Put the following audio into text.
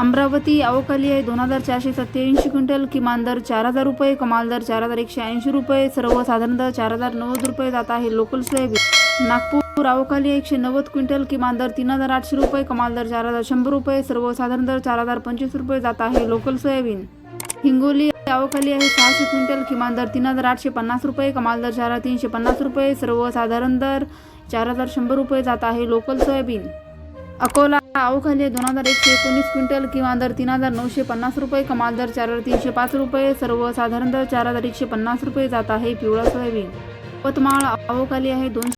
अमरावती अवकाली आहे. दोन हजार चारशे सत्त्याऐंशी क्विंटल किमान दर चार हजार रुपये कमाल दर चार हजार एकशे ऐंशी रुपये सर्वसाधारण दर चार हजार नव्वद रुपये जात आहे. लोकल सोयाबीन नागपूर अवकाली एकशे नव्वद क्विंटल किमान दर तीन हजार आठशे रुपये कमाल दर चार हजार शंभर रुपये सर्वसाधारण दर चार हजार पंचवीस रुपये जात आहे. लोकल सोयाबीन हिंगोली अवकाली आहे सहाशे क्विंटल किमान दर तीन हजार आठशे पन्नास रुपये कमाल दर चार हजार तीनशे पन्नास रुपये सर्वसाधारण दर चार हजार शंभर रुपये जात आहे. लोकल सोयाबीन अकोला अवखाली दोन हजार एकशे एकोणीस क्विंटल किंवा दर तीन हजार नऊशे पन्नास रुपये कमाल दर चार हजार तीनशे पाच रुपये सर्वसाधारण दर चार हजार एकशे पन्नास रुपये जात आहे पिवळा सोयाबीन. यवतमाळ अवकाली आहे दोनशे